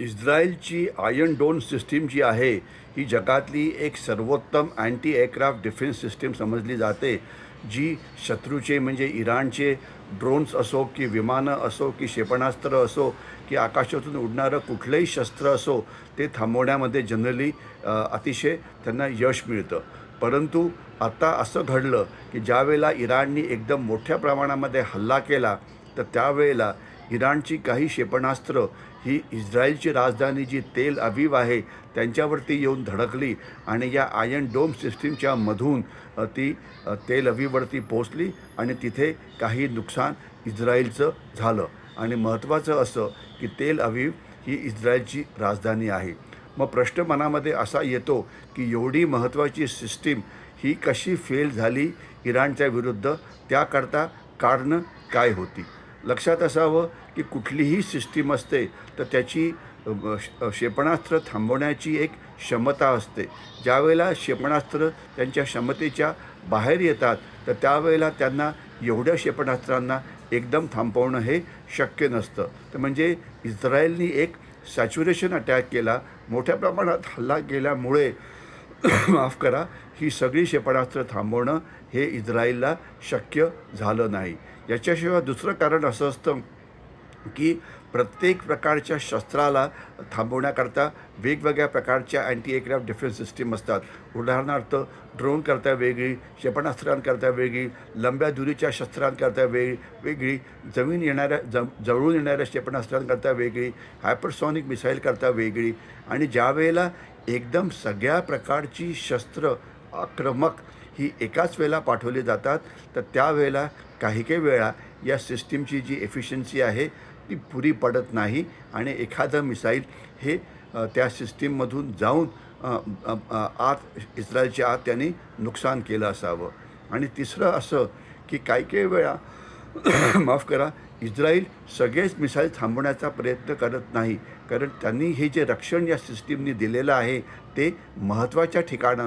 इस्रायलची iron dome system जी आहे ही जगातली एक सर्वोत्तम अँटी एअरक्राफ्ट डिफेन्स सिस्टीम समजली जाते जी शत्रूचे म्हणजे इराणचे ड्रोन्स असो की विमानं असो की क्षेपणास्त्र असो की आकाशातून उडणारं कुठलंही शस्त्र असो ते थांबवण्यामध्ये जनरली अतिशय त्यांना यश मिळतं. परंतु आता असं घडलं की ज्यावेळेला इराणनी एकदम मोठ्या प्रमाणामध्ये हल्ला केला तर त्यावेळेला इराणची काही क्षेपणास्त्र ही इस्रायलची राजधानी जी तेल अवीव आहे त्यांच्यावरती येऊन धडकली आणि या आयन डोम सिस्टीमच्या मधून ती तेल अवीवरती पोचली आणि तिथे काही नुकसान इस्रायलचं झालं. आणि महत्त्वाचं असं की तेल अवीव ही इस्रायलची राजधानी आहे. मग प्रश्न मनामध्ये असा येतो की एवढी महत्त्वाची सिस्टीम ही कशी फेल झाली इराणच्या विरुद्ध? त्याकरता कारणं काय होती? लक्षात असावं की कुठलीही सिस्टीम असते तर त्याची क्षेपणास्त्र थांबवण्याची एक क्षमता असते. ज्यावेळेला क्षेपणास्त्र त्यांच्या क्षमतेच्या बाहेर येतात तर त्यावेळेला त्यांना एवढ्या क्षेपणास्त्रांना एकदम थांबवणं हे शक्य नसतं. तर म्हणजे इस्रायलनी एक सॅच्युरेशन अटॅक केला मोठ्या प्रमाणात हल्ला केल्यामुळे माफ करा ही सगळी क्षेपणास्त्र थांबवणं हे इस्रायलला शक्य झालं नाही. याच्याशिवाय दुसरं कारण असं असतं की प्रत्येक प्रकारच्या शस्त्राला थांबवण्याकरता वेगवेगळ्या प्रकारच्या अँटी एअरक्राफ्ट डिफेन्स सिस्टीम असतात. उदाहरणार्थ ड्रोनकरता वेगळी क्षेपणास्त्रांकरता वेगळी लंब्या दुरीच्या शस्त्रांकरता वेगळी वेगळी जमीन येणाऱ्या ज जवळून येणाऱ्या क्षेपणास्त्रांकरता वेगळी हायपरसॉनिक मिसाईलकरता वेगळी आणि ज्या वेळेला एकदम सगळ्या प्रकारची शस्त्र आक्रमक ही एकाच वेळेला पाठवली जातात तर त्यावेळेला काही काही वेळा या सिस्टीमची जी एफिशियन्सी आहे ती पुरी पडत नाही आणि एखादं मिसाईल हे त्या सिस्टीममधून जाऊन आत इस्रायलच्या आत त्यांनी नुकसान केलं असावं. आणि तिसरं असं की काही काही वेळा माफ करा इस्रायल सगळेच मिसाईल थांबवण्याचा प्रयत्न करत नाही. कारण त्यांनी हे जे रक्षण या सिस्टीमनी दिलेलं आहे ते महत्त्वाच्या ठिकाणा